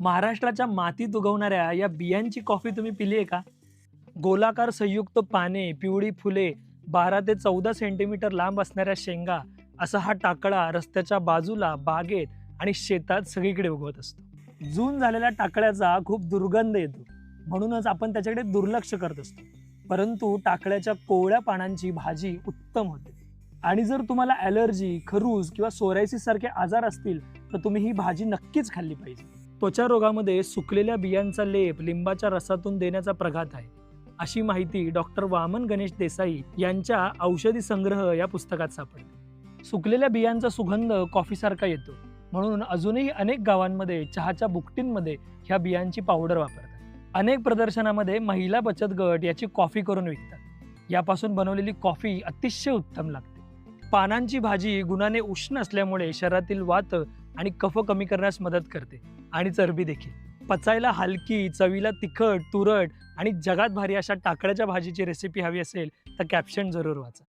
महाराष्ट्राच्या मातीत उगवणाऱ्या या बियांची कॉफी तुम्ही पिली आहे का? गोलाकार संयुक्त पाने पिवळी फुले बारा ते चौदा सेंटीमीटर लांब असणाऱ्या शेंगा असा हा टाकळा रस्त्याच्या बाजूला बागेत आणि शेतात सगळीकडे उगवत असतो. जून झालेल्या टाकळ्याचा खूप दुर्गंध येतो. म्हणूनच आपण त्याच्याकडे दुर्लक्ष करत असतो. परंतु टाकळ्याच्या कोवळ्या पानांची भाजी उत्तम होते. आणि जर तुम्हाला ॲलर्जी खरूज किंवा सोरायसिस सारखे आजार असतील तर तुम्ही ही भाजी नक्कीच खाल्ली पाहिजे. त्वचा रोगामध्ये सुकलेल्या बियांचा लेप लिंबाच्या रसातून देण्याचा प्रघात आहे. अशी माहिती डॉक्टर वामन गणेश देसाई यांच्या औषधी संग्रह या पुस्तकात सापडते. सुकलेल्या बियांचा सुगंध कॉफीसारखा येतो. म्हणून अजूनही अनेक गावांमध्ये चहाच्या बुकटींमध्ये ह्या बियांची पावडर वापरतात. अनेक प्रदर्शनामध्ये महिला बचत गट याची कॉफी करून विकतात. यापासून बनवलेली कॉफी अतिशय उत्तम लागते. पानांची भाजी गुणाने उष्ण असल्यामुळे शरीरातील वात आणि कफ कमी करण्यास मदत करते आणि चरबी देखील. पचायला हलकी चवीला तिखट तुरट आणि जगात भारी अशा टाकड्याच्या भाजीची रेसिपी हवी असेल तर कॅप्शन जरूर वाचा.